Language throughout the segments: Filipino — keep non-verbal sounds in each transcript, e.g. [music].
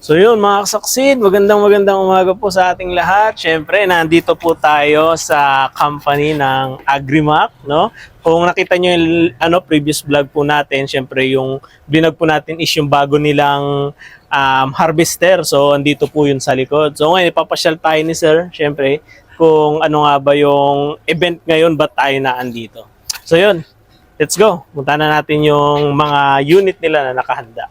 So yun mga kasaksid, magandang magandang umaga po sa ating lahat. Siyempre, nandito po tayo sa company ng Agrimac, no? Kung nakita nyo yung ano, previous vlog po natin, siyempre yung binag po natin is yung bago nilang um, harvester. So, andito po yun sa likod. So, ngayon, ipapasyal tayo ni sir, siyempre, kung ano nga ba yung event ngayon, ba't tayo na andito. So, yun. Let's go. Punta na natin yung mga unit nila na nakahanda.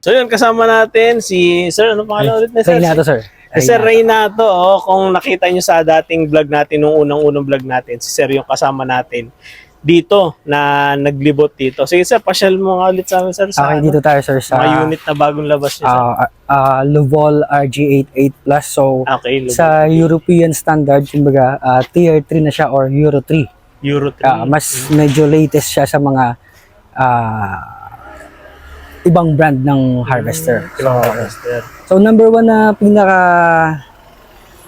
So yun, kasama natin si Sir, ano pangalan ulit na Sir? Renato, sir. Si Sir Reynato, oh, kung nakita nyo sa dating vlog natin, nung unang-unang vlog natin, si Sir yung kasama natin dito na naglibot dito. Sige Sir, pasyal mo nga ulit sa amin Sir sa Okay, ano, dito tayo, sir, sa mga unit na bagong labas niya. Sir. uh, uh, Luvol RG88 Plus. So, okay, Lubog. sa European standard, kumbaga, uh, Tier 3 na siya or Euro 3. Euro 3. Uh, mas medyo latest siya sa mga uh, ibang brand ng harvester. So, Harvester. so number one na pinaka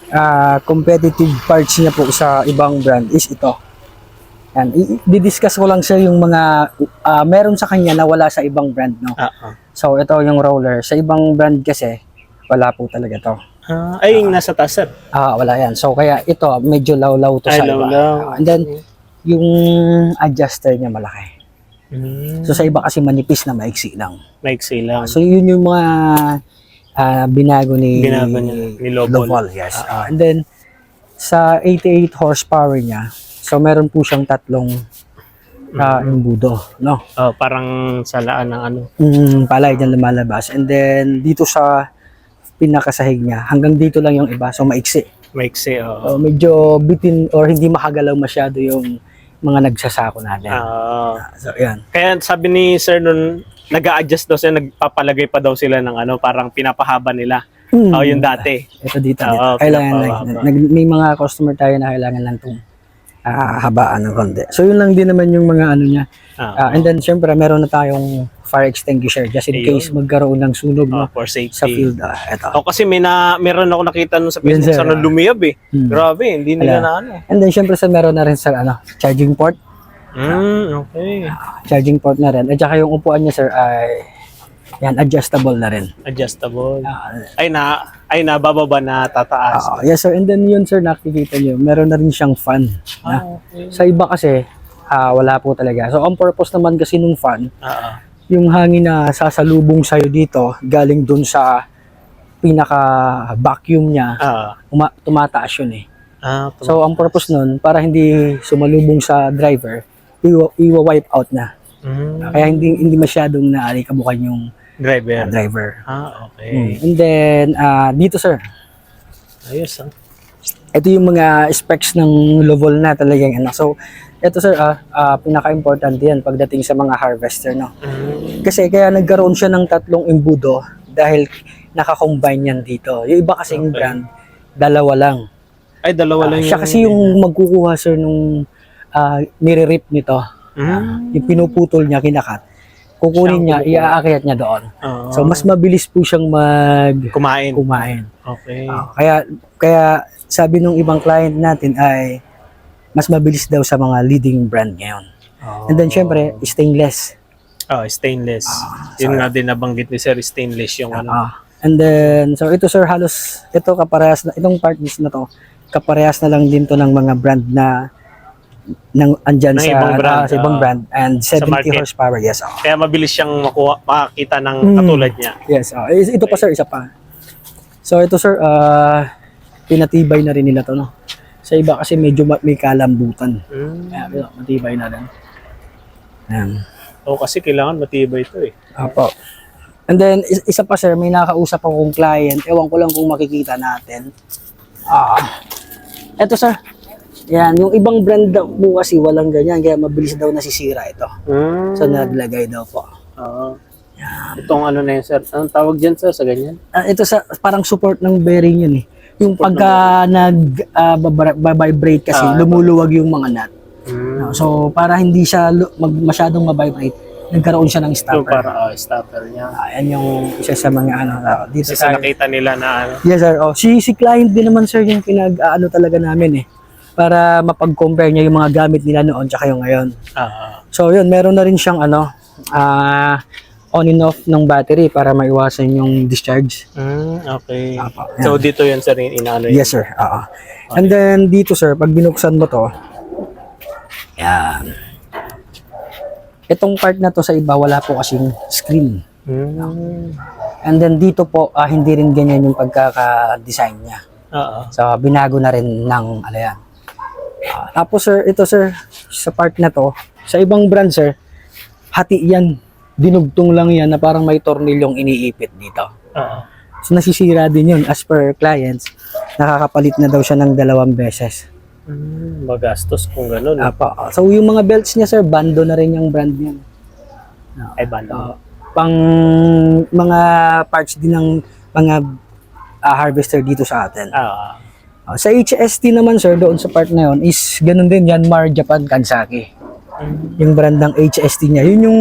uh, competitive parts niya po sa ibang brand is ito. Yan, i-discuss ko lang sir yung mga uh, meron sa kanya na wala sa ibang brand, no? Ah. So ito yung roller. Sa ibang brand kasi wala po talaga to. Ah, ay, yung nasa taas Sir. Ah, wala yan. So kaya ito medyo lawlaw to Ay, sa iba. lawlaw. Ah, and then yung adjuster niya malaki. Mm, So sa iba kasi manipis na maiksi lang. maiksi lang. So yun yung mga ah, binago ni Binago niya, ni Lobol. Lobol, yes. Ah. And then sa 88 horsepower niya, so meron po siyang tatlong ah, embudo, no? Oh, parang salaan ng ano. mm, palay dyan lumalabas. And then, dito sa pinakasahig niya, hanggang dito lang yung iba. So, maiksi. Maiksi, oh. So, medyo bitin or hindi makagalaw masyado yung mga nagsasako natin. Ah. so, yan. Kaya sabi ni Sir nun, nag adjust daw sila, nagpapalagay pa daw sila ng ano, parang pinapahaba nila. Mm. Oh, yung dati. Ito dito. Dito. kailangan lang. Nag, may mga customer tayo na kailangan lang itong habaan ng konti. So, yun lang din naman yung mga ano niya. Ah, Ah, and then, syempre, meron na tayong fire extinguisher just in Ayun. case magkaroon ng sunog oh, no, for safety. sa field. Ah, ito. Oh, kasi may na, meron ako nakita nun sa Facebook sir. sa lumiyab eh. Hmm. Grabe, hindi nila na ano. And then, syempre, sa meron na rin sa ano, charging port. Mm, okay. charging port na rin. At saka yung upuan niya, sir, ay yan, adjustable na rin. Adjustable. Ah, Ay na, ay na, bababa na tataas. ah, yes, sir. And then yun, sir, nakikita niyo, meron na rin siyang fan. Na. Ah, okay. Sa iba kasi, ah, wala po talaga. So, ang purpose naman kasi nung fan, ah. yung hangin na sasalubong sa'yo dito, galing dun sa pinaka-vacuum niya, uma- tumataas yun eh. ah, tum- So, ang purpose nun, para hindi sumalubong sa driver, iwa- iwa-wipe out na. Mm, Kaya hindi hindi masyadong naalikabukan yung driver. ah, driver. Ah, Mm. okay. And then, ah, dito sir, Ayos ah. ito yung mga specs ng Lovol na talagang ano. So, ito sir, ah, ah, pinaka-importante yan pagdating sa mga harvester, no? Mm, Kasi kaya nagkaroon siya ng tatlong embudo dahil naka-combine yan dito. Yung iba kasing Okay. brand, dalawa lang. ay, dalawa lang Ah, siya kasi yung magkukuha sir nung ah, nire-rip nito. Mm, Yung pinuputol niya, kinakat. Kukunin niya, iaakyat niya doon. oo. So, mas mabilis po siyang mag kumain. kumain. Okay. Ah, kaya kaya sabi nung ibang client natin ay mas mabilis daw sa mga leading brand ngayon. And then syempre, stainless. Oh, stainless. Yun nga din nabanggit ni Sir, stainless yung ano. Ah. And then so ito sir halos ito kaparehas na itong part na to kaparehas na lang din to ng mga brand na ng andyan Ng sa, ibang brand, ah, sa ibang ah. brand and 70 market. horsepower yes ah. Kaya mabilis siyang makuha, makakita ng Mm. katulad niya. yes. Is- ito pa sir isa pa so ito sir ah pinatibay na rin nila to no sa iba kasi medyo ma- may kalambutan Mm. Kaya, ito, matibay na rin Ayan. Oo, kasi kailangan matibay ito eh. Apo. And then, is- isa pa sir, may nakausap akong client. Ewan ko lang kung makikita natin. Ah. Eto sir. Yan, yung ibang brand daw po kasi walang ganyan. Kaya mabilis daw nasisira ito. Mm. So, naglagay daw po. Oo. Itong ano na yun, sir. Anong tawag dyan, sir, sa ganyan? Ah, ito sa parang support ng bearing yun eh. Yung pagka nag ah, babra- vibrate kasi, Ah, lumuluwag yung mga nut. Mm. So, para hindi siya mag, masyadong ma-vibrate, nagkaroon siya ng stopper. para oh, stopper niya. Ayan yung isa sa mga ano. ah, dito sa nakita nila na ano. Yes sir. Oh, si, si client din naman sir yung pinag-ano talaga namin eh. Para mapag-compare niya yung mga gamit nila noon tsaka yung ngayon. Ah, So yun, meron na rin siyang ano, ah on and off ng battery para maiwasan yung discharge. mm, okay. Apo, So dito yun sir, inaano yun. Yes sir. Oo. And then dito sir, pag binuksan mo to, yan. Itong part na to sa iba, wala po kasing screen. Mm, And then dito po, ah, hindi rin ganyan yung pagkaka-design niya. oo. So, binago na rin ng ano yan. Ah, tapos sir, ito sir, sa part na to, sa ibang brand sir, hati yan. Dinugtong lang yan na parang may tornilyong iniipit dito. Oo. So, nasisira din yun as per clients. Nakakapalit na daw siya ng dalawang beses. Mm, magastos kung ganun. Apa. So, yung mga belts niya sir, bando na rin yung brand niya. Ay, banda. Ah, pang mga parts din ng mga ah, harvester dito sa atin. Ah, Ah, sa HST naman sir, doon sa part na yun, is ganun din, Yanmar Japan Kansaki. mm, Yung brand ng HST niya. Yun yung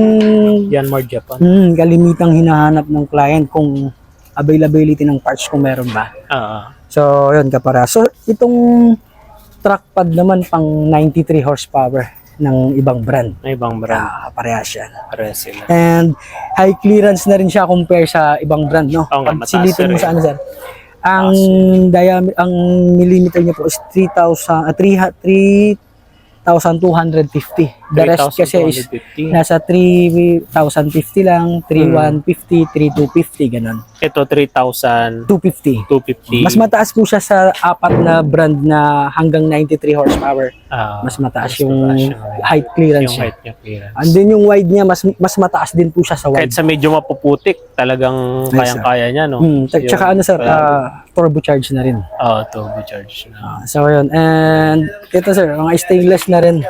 Yanmar Japan. hmm, kalimitang hinahanap ng client kung availability ng parts kung meron ba. Ah, So, yun kapara. So, itong trackpad naman pang 93 horsepower ng ibang brand. may ibang brand. Ah, parehas yan. Pares sila. And high clearance na rin siya compare sa ibang brand, no? Oo nga, mataas silipin mo sa ano, sir. Ang diameter, ang millimeter niya po is 3,000, ah, 3 3,250. The rest kasi is 3,250. nasa 3,050 lang, 3,150, 3,250, ganun. Ito, 3,250. 250. Mas mataas po siya sa apat na brand na hanggang 93 horsepower. Ah, Mas mataas mas yung mataas height. clearance yung niya. height niya clearance. And then yung wide niya, mas mas mataas din po siya sa wide. Kahit sa medyo mapuputik, talagang Yes, kayang-kaya niya, no? Hmm, t- tsaka ano sir, ah, turbocharge na rin. Oh, turbo charge na. Ah, so yun. And ito sir, mga stainless na rin.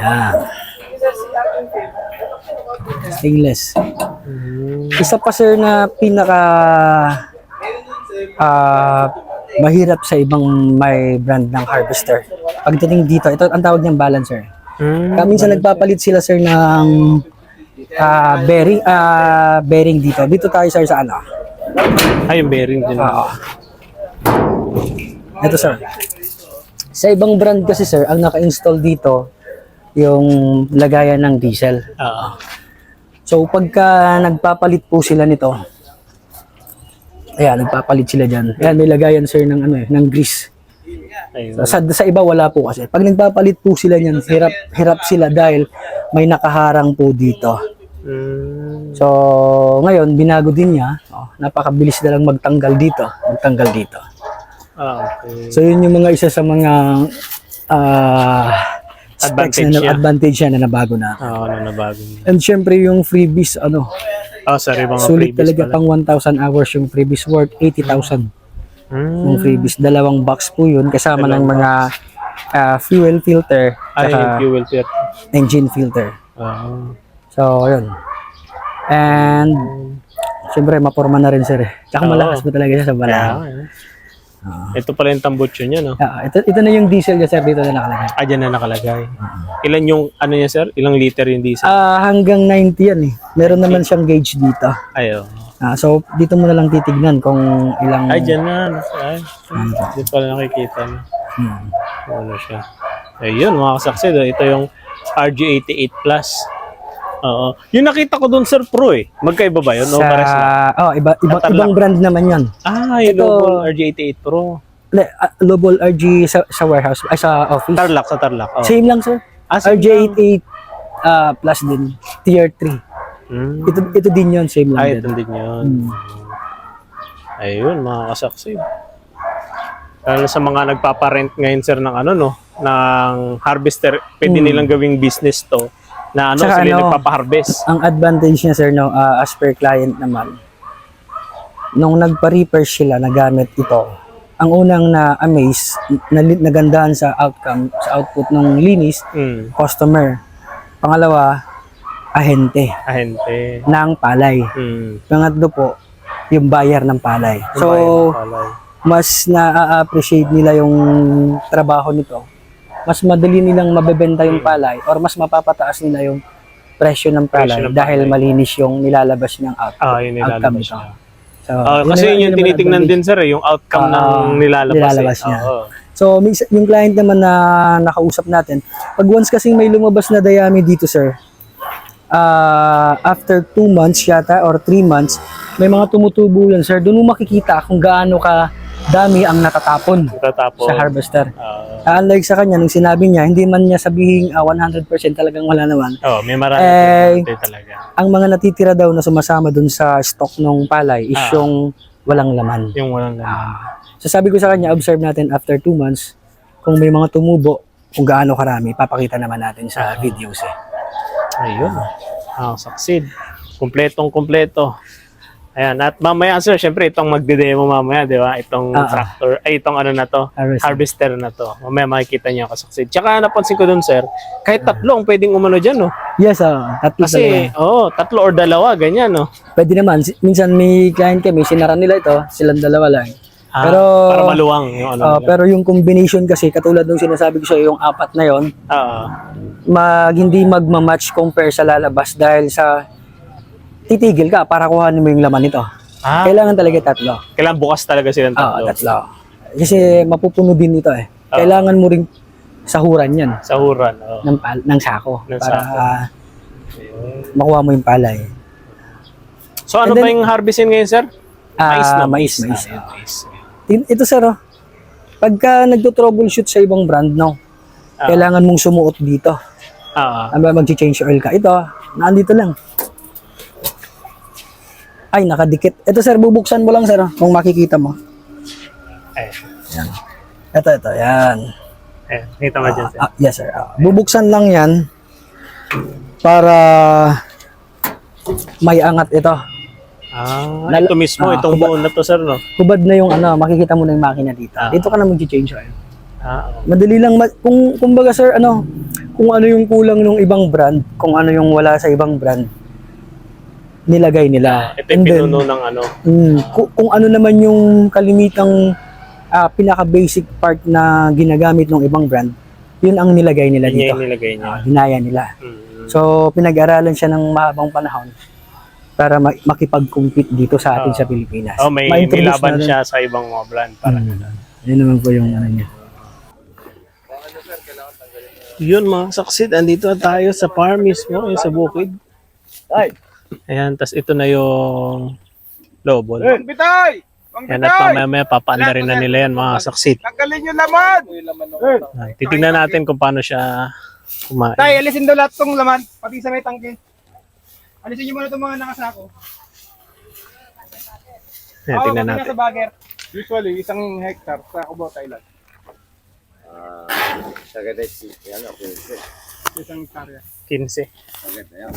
Ayan. Stainless. Isa pa sir na pinaka ah mahirap sa ibang may brand ng harvester. Pagdating dito, ito ang tawag niyang balancer. Hmm. Kaya minsan nagpapalit sila sir ng ah, bearing ah, bearing dito. Dito tayo sir sa ano. Ay, yung bearing din. Oo. Ito sir. Sa ibang brand kasi sir, ang naka-install dito yung lagayan ng diesel. Oo. So pagka nagpapalit po sila nito, ayan, nagpapalit sila dyan. Ayan, may lagayan sir ng ano eh, ng grease. Ayun. Sa, sa iba wala po kasi. Pag nagpapalit po sila niyan, hirap, hirap sila dahil may nakaharang po dito. Hmm. So, ngayon, binago din niya. Oh, napakabilis na lang magtanggal dito. Magtanggal dito. Ah, okay. So, yun yung mga isa sa mga ah specs Advantage na, niya. advantage niya na nabago na. Ah, ano na bago niya. And syempre yung freebies, ano, Ah, sorry, mga sulit previous talaga pala. pang 1,000 hours yung freebies worth 80,000 Hmm. yung freebies. Dalawang box po yun kasama ng Dalawang mga ah, fuel filter Ay, fuel filter. engine filter. Ah. So, yun. And, syempre, maporma na rin sir. eh. Tsaka Oo. malakas po talaga siya sa Kaya, balahan. Eh. Ito pala yung tambutso niya, no? Ah, ito, ito na yung diesel niya sir dito na nakalagay. Ah, dyan na nakalagay. Ilan yung, ano niya, sir? Ilang liter yung diesel? Ah, hanggang 90 yan eh. Meron naman siyang gauge dito. Ayo. Ah, so dito mo na lang titignan kung ilang Ay, dyan na. Ay, dito pala nakikita na. Hmm. Ano siya. Ayun, mga kasaksi. Ito yung RG88 Plus. Oo. Yung nakita ko doon, Sir Pro eh. Magkaiba ba yun? O sa pares oh, iba, iba Sa Tarlac. ibang brand naman 'yon. Ah, yung Ito- Lobol RG88 Pro. Lobol RG sa, sa warehouse ay sa office. Tarlac sa Tarlac. Oh. Same lang sir. Ah, same RJ88 ah, plus din tier 3. Hmm. Ito ito din 'yon, same lang Ay, din. ito din yun. Hmm. Ayun, mga kasaksi. Lalo sa mga nagpaparent ngayon, sir, ng ano, no? Ng harvester, pwede nilang gawing business to. Na ano, sila ano, nagpapa-harvest. Ang advantage niya sir no ah, as per client naman. Nung nagpa-repair sila na gamit ito, ang unang na amaze, na, nagandahan sa outcome, sa output ng linis, Hmm. customer. Pangalawa, ahente Ahente. ng palay. Hmm. Pangatlo po, yung buyer ng palay. So, Bayan ng palay. mas na-appreciate nila yung trabaho nito mas madali nilang mabebenta yung palay or mas mapapataas nila yung presyo ng palay Presyo ng dahil palay. malinis yung nilalabas niyang output. Ah, yun outcome niya. So, Ah, yun kasi yun yung tinitingnan din sir, eh, yung outcome Ah, ng nilalabas. nilalabas eh. niya. Oo. So, may isa- yung client naman na nakausap natin, pag once kasing may lumabas na dayami dito, sir, ah after 2 months yata or 3 months, may mga tumutubo yan, sir. Doon mo makikita kung gaano ka dami ang natatapon Tatapos. sa harvester. Ah, unlike sa kanya, nung sinabi niya, hindi man niya sabihin ah, 100% talagang wala naman. oh, may marami Eh, talaga. Ang mga natitira daw na sumasama dun sa stock ng palay is Ah. yung walang laman. Yung walang ganun. Ah, so sabi ko sa kanya, observe natin after 2 months, kung may mga tumubo, kung gaano karami, papakita naman natin sa videos eh. Ayun. Ah, succeed. Kumpletong kumpleto. Ayan. At mamaya, sir, syempre, itong magde-demo mamaya, di ba? Itong ah. tractor, ay, itong ano na to, Harvester. harvester na to. Mamaya makikita niyo ako succeed. Tsaka napansin ko dun, sir, kahit tatlo ang pwedeng umano dyan, no? Yes, ah, tatlo Kasi, talaga. oh, tatlo or dalawa, ganyan, no? Pwede naman. Minsan may client kami, sinara nila ito, silang dalawa lang. Ah, Pero- para maluwang yung ano nila. pero yung combination kasi, katulad nung sinasabi ko sa yung apat na yon Oo. mag, hindi magmamatch compare sa lalabas dahil sa titigil ka para kuhanin mo yung laman nito. Ah, Kailangan talaga tatlo. kailangan bukas talaga silang Oo, tatlo. tatlo. Kasi mapupuno din ito eh. Ah. Kailangan mo ring sahuran yan Sa huran, oh. ng, pal- ng sako Ng para sako. makuha mo yung palay. So, ano And then- ba yung harvestin ngayon, sir? Ah, mais, no? mais, mais. Ah, mais. Ito sir, oh. pagka nagto-troubleshoot sa ibang brand, no, Ah. kailangan mong sumuot dito. Ah, Ano ba mag-change oil ka? Ito, nandito lang. Ay, nakadikit. Ito sir, bubuksan mo lang sir, oh, kung makikita mo. eh, Ito, ito, yan. eh, kita mo dyan, sir. Ah, yes sir. Ah, bubuksan lang yan para may angat ito. Ah, Nal- ito mismo, ah, itong buo na to, sir, no? Hubad na yung ano, makikita mo na yung makina dito. Ah. Dito ka na mag-change oil. Ah, oh. Madali lang, ma- kung kumbaga sir, ano, kung ano yung kulang ng ibang brand, kung ano yung wala sa ibang brand, nilagay nila. ito yung And then, pinuno ng ano. mm, kung, kung ano naman yung kalimitang ah, pinaka-basic part na ginagamit ng ibang brand, yun ang nilagay nila Yun dito. yung nilagay niya. Ah, ginaya nila. Mm. So, pinag-aralan siya ng mahabang panahon para ma- makipag-compete dito sa atin Ah. sa Pilipinas. Oh, may, may Ma-introduce laban natin. siya sa ibang mga brand. Parang. Mm. Yun naman po yung ano niya. Yun mga succeed, andito tayo sa farm mismo, sa bukid. Ay, Ayan, tas ito na yung lobol. Mang Bitay! Mang Yan at Bitay! mamaya papaanda rin na nila yan mga succeed. Tanggalin yung laman! Ayan, Titignan natin kung paano siya kumain. Tay, alisin daw lahat tong laman, pati sa may tangke. Alisin niyo muna itong mga nakasako. Ayan, Oo, tingnan natin. nasa bagger. Usually, isang hectare sa Cubao, Thailand. Sa ganda si yan ako. Isang hectare. 15. Maganda yan.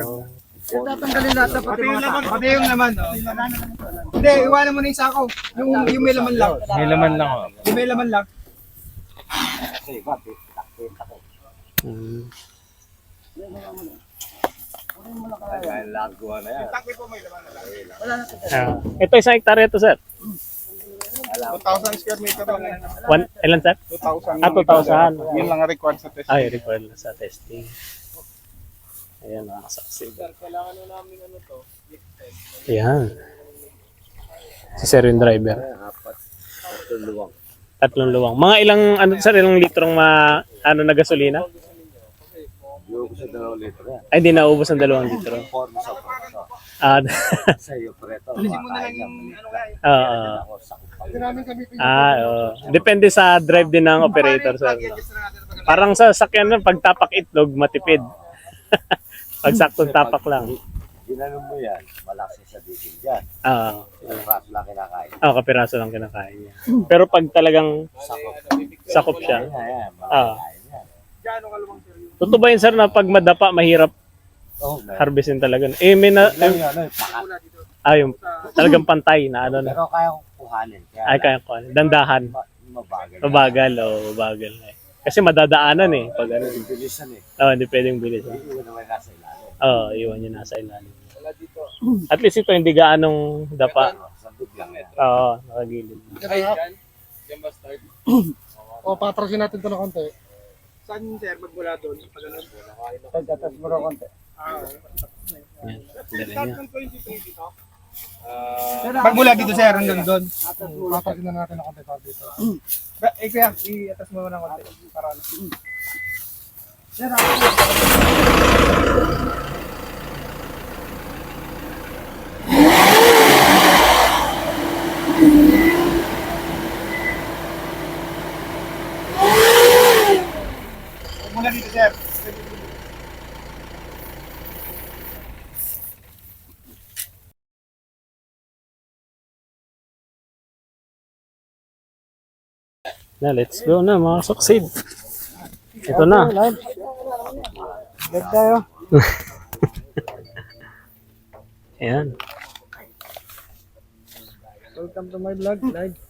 Oh. Tatanggalin lahat na pati yung laman. Pati yung laman. oh. Hindi, iwanan mo na yung sako. Yung, yung may laman lang. May laman lang. Yung may laman lang. Mm. Ah, ito isang hektarya ito, sir. 2,000 square meter lang. One, ilan, sir? 2,000. Ah, 2,000. Yun lang ang required sa test. Ay, required na sa testing. Ayan, mga succeed. Kailangan na namin ano to. Ayan. Si sir yung driver. Apat. Tatlong luwang. Tatlong luwang. Mga ilang, ano, sir, ilang litrong ma, ano, na gasolina? Yung sa dalawang litro. Ay, hindi naubos ang dalawang litro. Form sa forma. Ah, [laughs] Sa iyo, preto. Yung ano oo. Hindi namin kami Ah, oo. Depende sa drive din ng operator, sir. Parang sa sakyan na, pag tapak itlog, matipid. [laughs] pag saktong tapak lang. Ginanong mo yan, malakas sa digil dyan. Oo. Yung rat lang kinakain. Ah, kapiraso lang kinakain niya. Pero pag talagang Sakop. sakop siya, yan. Ah. Totoo ba yun, sir, na pag madapa, mahirap Oh, harvestin talaga? Eh, may na, Lang yun, ano, ah, yung talagang pantay na ano na. Pero kaya kong kuhanin. Kaya Ay, kaya ko. Dandahan. ma- mabagal. Mabagal, o oh, mabagal. Eh. Kasi madadaanan eh. Pag ano. Yung bilisan eh. Oh, hindi pwedeng bilis. Oo, Iiwan naman nasa ilalim. oh, iwan nyo nasa ilalim. At least ito, hindi gaanong dapa. Sa biglang yan. Oo, nakagilid. O, [clears throat] patrosin natin ito ng konti. Saan sir, magmula doon? Pag ano? Pagkatas mo rin konti. Ah, Yan. Start ng 23 dito? Magmula dito sir, hanggang doon. Papagin na natin ang konti dito. [clears throat] Eh kuya, i-atas mo ng konti. Para ano. Sir, ako. Mula dito sir. Na, let's go na mga succeed. Ito na. Gag tayo. Ayan. Welcome to my vlog, live.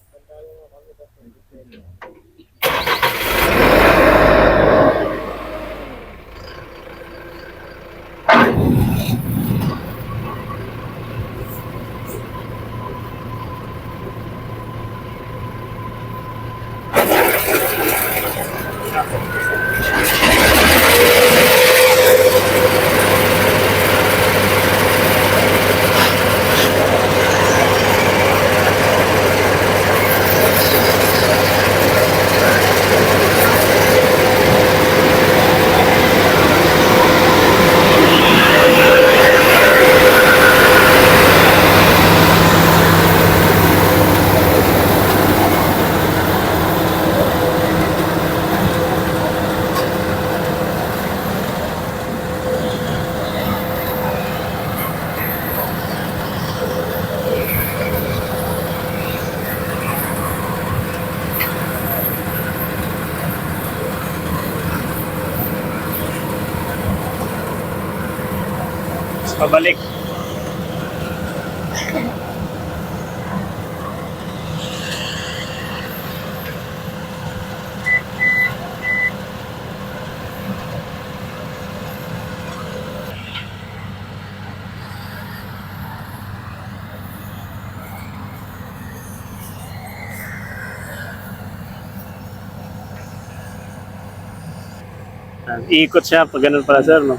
Iikot siya pag ganun pala sir, no?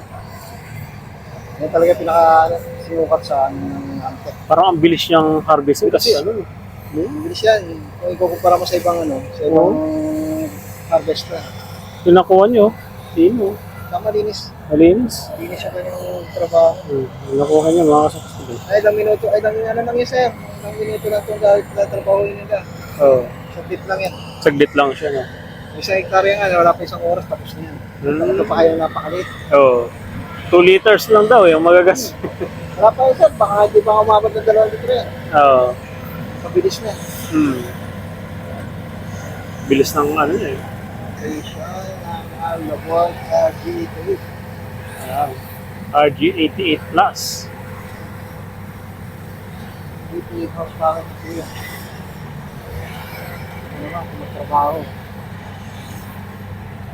Yan talaga pinaka sinukat sa ano ng antek. Parang ang bilis niyang harvestin kasi ano, Bilis yan. Kung ikukumpara mo sa ibang ano, sa ibang harvest na. yung nakuha niyo, sino? Tama linis. Malinis. Linis siya kanyang trabaho. Hmm, yung nakuha niya mga kasuksili. Ay, ilang minuto, ay ilang ano lang yun sir. Ilang minuto lang itong trabaho nila. Oo. Sa bit lang yan. Saglit lang siya, no? Isang hektarya nga, wala pa isang oras tapos na yan. Hmm. Ito pa kayo napakalit. Oo. 2 liters lang daw yung magagas. Wala pa isa, baka hindi pa umabot ng dalawang litro yan. Oo. Mabilis na. Hmm. Bilis ng ano niya eh. Station ng Alabon RG8. Ayan. RG88 Plus. Dito yung horsepower ng kuya. Ano naman, kung magtrabaho.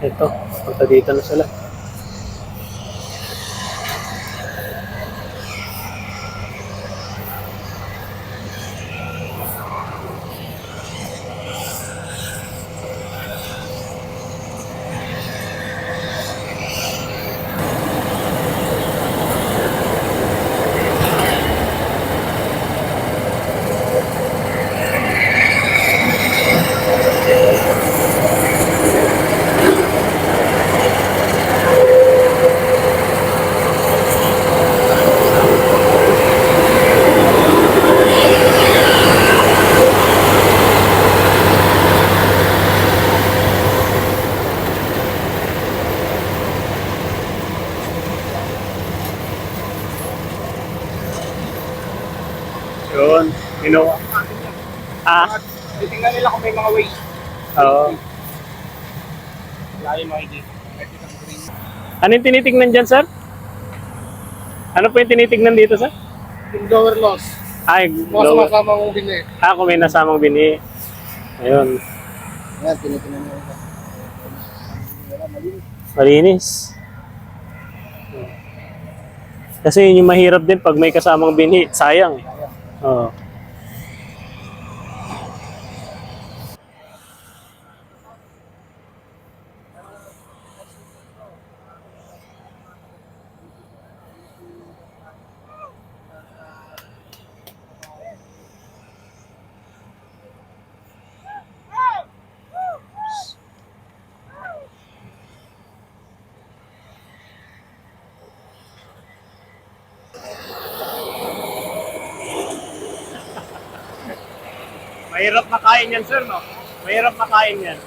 Ito, punta dito na sila. Yun. Ginawa. Ah, Titingnan nila kung may mga waste. oo. Lalo makikita. Ano yung tinitignan dyan, sir? Ano po yung tinitignan dito, sir? Yung lower loss. Ay, Mga lower. sumasama mong bini. Ah, kung may nasamang bini. Ayun. Yan, tinitingnan mo ito. Malinis. Kasi yun yung mahirap din pag may kasamang binhi. Sayang. Oo. Mahirap makain yan, sir, no? Mahirap makain yan.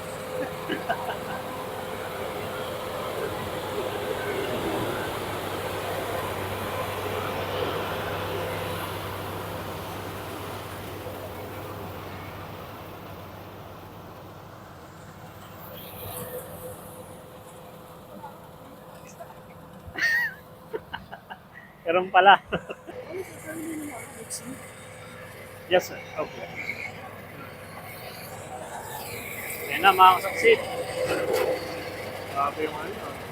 Meron pala. yes, sir. Okay. Na, mga kasaksit. Grabe yung ano.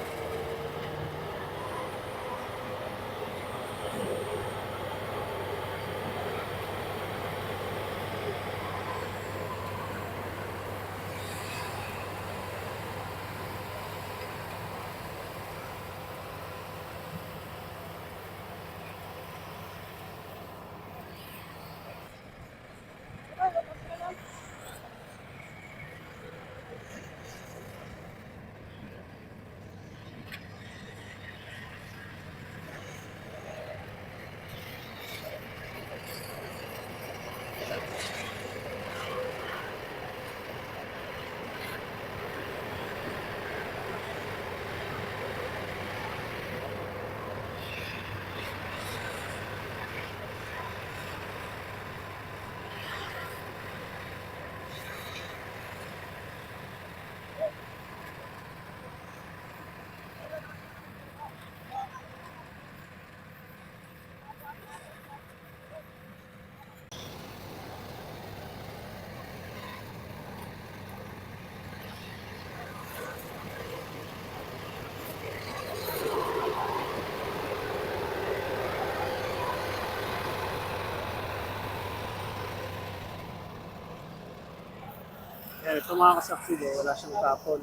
Ito mga kasaksi, oh, wala siyang tapon.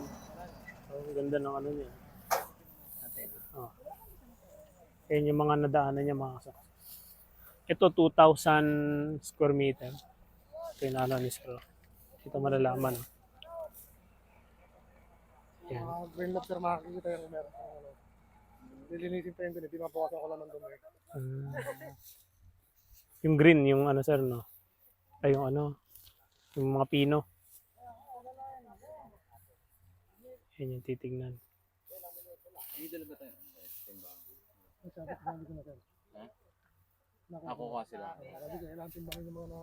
Oh, ang ganda ng ano niya. Oh. Yan yung mga nadaanan niya mga kasaksi. Ito 2,000 square meter. Ito yung ano ni Sir. Ito malalaman. Yan. Mga green lobster makakikita yung meron. Ano. Lilinisin pa yung ganito, pinapawasan ko lang ng dumi. Mm. yung green, yung ano sir, no? Ay, yung ano, yung mga pino. Yan yung titignan. Ako kasi lang. Sabi ko, kailangan timbangin yung mga na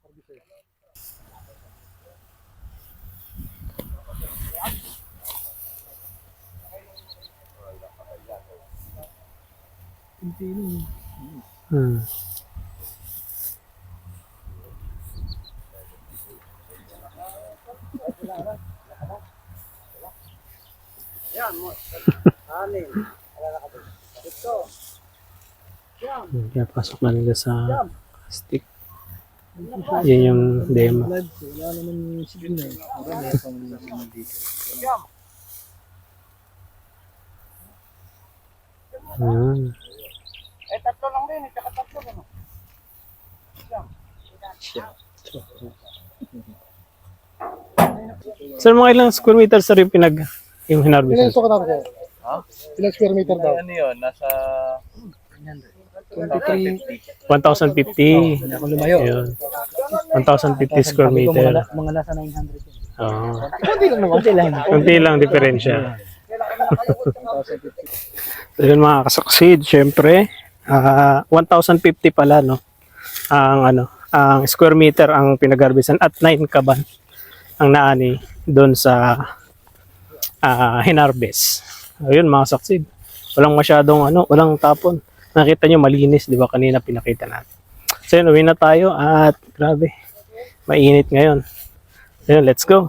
service eh. Hmm. Kaya pasok na nila sa stick. Yan yung demo. Hmm. Eh, tatlo lang din, eh, tsaka tatlo ano? Sir, mga ilang square meters sir yung pinag yung hinarvest? Ilan gusto ka natin? Ha? Ilang square meter daw? Ano yun? Nasa 23. 1,050. Ako lumayo. Ayun. 1,050 square Sabi ko, meter. Mga, mga nasa 900 yun. Oo. Kunti lang naman. Kunti lang. Kunti lang diferensya. [laughs] So yun mga kasaksid, syempre, ah 1,050 pala, no? Ang ano, ang square meter ang pinagarbisan at 9 kaban ang naani doon sa ah hinarvest. Ayun mga saksid. Walang masyadong ano, walang tapon. Nakita nyo malinis, di ba kanina pinakita natin. So yun, uwi na tayo at grabe, mainit ngayon. Ayun, let's go.